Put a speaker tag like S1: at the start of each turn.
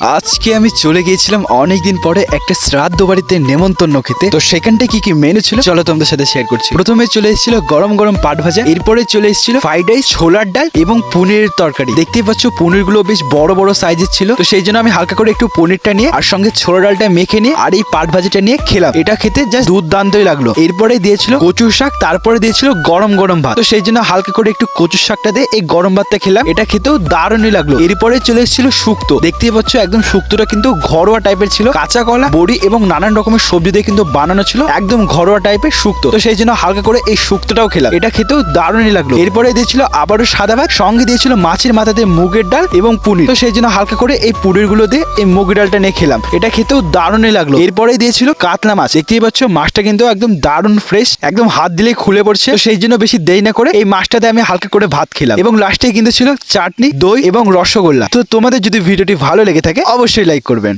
S1: আজকে আমি চলে গিয়েছিলাম অনেকদিন পরে একটা শ্রাদ্ধ বাড়িতে নেমন্তন্ন খেতে। তো সেখানটা কি কি মেনু ছিল? চলো তোমাদের সাথে শেয়ার করছি। প্রথমে চলে এসেছিল গরম গরম পাট ভাজা, এরপরে চলে এসেছিল ফ্রাইড রাইস ছোলার ডাল এবং পনিরের তরকারি। দেখতেই পাচ্ছ পনিরগুলো বেশ বড় বড় সাইজের ছিল। তো সেই জন্য আমি হালকা করে একটু পনিরটা নিয়ে আর সঙ্গে ছোলা ডালটা মেখে নিয়ে আর এই পাট ভাজাটা নিয়ে খেলাম। এটা খেতে জাস্ট দুর্দান্তই লাগল। এরপরে দিয়েছিল কচু শাক, তারপরে দিয়েছিল গরম গরম ভাত। তো সেই জন্য হালকা করে একটু কচু শাকটা দিয়ে এই গরম ভাতটা খেলাম। এটা খেতেও দারুণই লাগল। এরপরে চলে এসেছিল শুক্তো। দেখতেই পাচ্ছ একদম শুক্তোটা কিন্তু ঘরোয়া টাইপের ছিল। কাঁচা কলা, বড়ি এবং নানান রকমের সবজি দিয়ে কিন্তু বানানো ছিল। একদম ঘরোয়া টাইপের শুক্তো। তো সেই জন্য হালকা করে এই শুক্তোটাও খেলাম। এটা খেতেও দারুণই লাগল। এরপরে দিয়েছিল আবারও সাদা ভাত, সঙ্গে দিয়েছিল মাছের মাথা দিয়ে মুগের ডাল এবং পুনির তো সেই জন্য হালকা করে এই পুরিরগুলো দিয়ে এই মুগের ডালটা নিয়ে খেলাম। এটা খেতেও দারুণই লাগল। এরপরে দিয়েছিল কাতলা মাছ। দেখতেই পাচ্ছ, মাছটা কিন্তু একদম দারুণ ফ্রেশ একদম হাত দিলেই খুলে পড়ছে। তো সেই জন্য বেশি দেরি না করে এই মাছটাতে আমি হালকা করে ভাত খেলাম। এবং লাস্টে কিন্তু ছিল চাটনি, দই এবং রসগোল্লা। তো তোমাদের যদি ভিডিওটি ভালো লেগে থাকে অবশ্যই লাইক করবেন।